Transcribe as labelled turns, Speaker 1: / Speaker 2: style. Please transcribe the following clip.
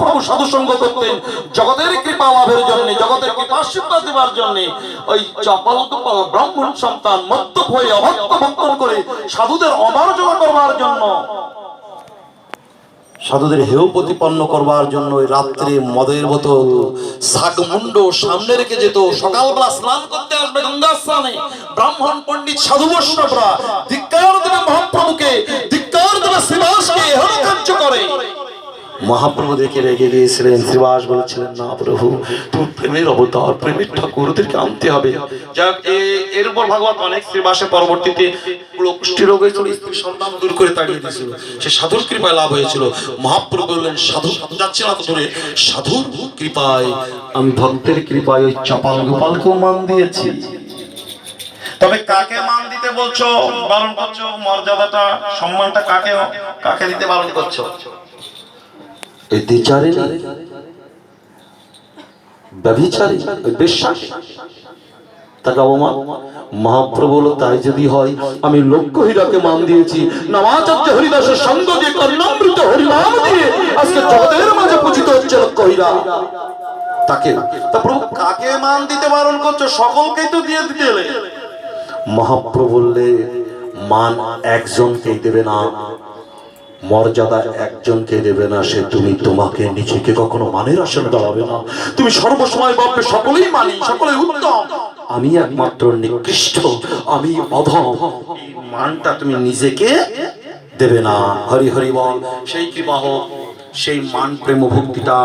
Speaker 1: প্রভু সাধু সঙ্গ করতেন। জগতের কৃপা লাভের জন্য, জগতের কৃপা আশীর্বাদ জন্য ওই চপল ব্রাহ্মণ সন্তান মধ্য হয়ে অভক্ত ভক্ষণ করে সাধুদের করবার জন্য, সাধুদের হেয় প্রতিপন্ন করবার জন্য ওই রাত্রে মদের বোতল শাকমুন্ড সামনে রেখে যেত। সকালবেলা স্নান করতে আসবে গঙ্গা স্নানে। ব্রাহ্মণ পণ্ডিত সাধু বৈষ্ণবরা ধিক্কার দেবে মহাপ্রভুকে ধিক্কার দেবে শ্রীবাসকে এহন কার্য করে মহাপ্রভু দেখে রেগে গিয়েছিলেন, শ্রীবাস বলেছিলেন, না প্রভু, তুমি প্রেমের অবতার, প্রেমের ঠাকুর, ওদেরকে আনতে হবে। যাক এর উপর ভাগবত অনেক শ্রীবাসের পরবর্তীতে কুষ্টি রোগ হয়েছিল স্ত্রী সন্তান দূর করে তাড়িয়ে দিয়েছিল। সে সাধুর কৃপায় লাভ হয়েছিল। মহাপ্রভু বললেন, সাধু যাচ্ছে না তো সাধুর কৃপায় আমি ভক্তের কৃপায় ওই চপাল গোপালকেও মান দিয়েছি। তবে কাকে মান দিতে বলছো? বারণ করছ? মর্যাদাটা, সম্মানটা কাকে কাকে দিতে বারণ করছ? এই তাই যদি হয়, আমি লক্ষ্য হীরাকে মান দিয়েছি। নামাচার্য হরিদাসের সঙ্গ কর্ণামৃত হরিনাম দিয়ে আজকে মাঝে পূজিত হচ্ছে লক্ষ্য হীরা। তাকে প্রভু কাকে মান দিতে বারণ করছ? সকলকেই তো দিয়ে দিতে মহাপ্রভু বললে মান একজনকেই দেবে না। মর্যাদা একজনকে দেবে না, সে তুমি তোমাকে নিজেকে কখনো মানের আসনে দাঁড়াবে না। তুমি সর্বসময় বাপকে সকলেই মানি, সকলেই উত্তম। আমি একমাত্র নিকৃষ্ট, আমি অধম। মানটা তুমি নিজেকে দেবে না। হরি হরি বল, সেই কৃপা হোক, সেই মান প্রেম ভক্তিটা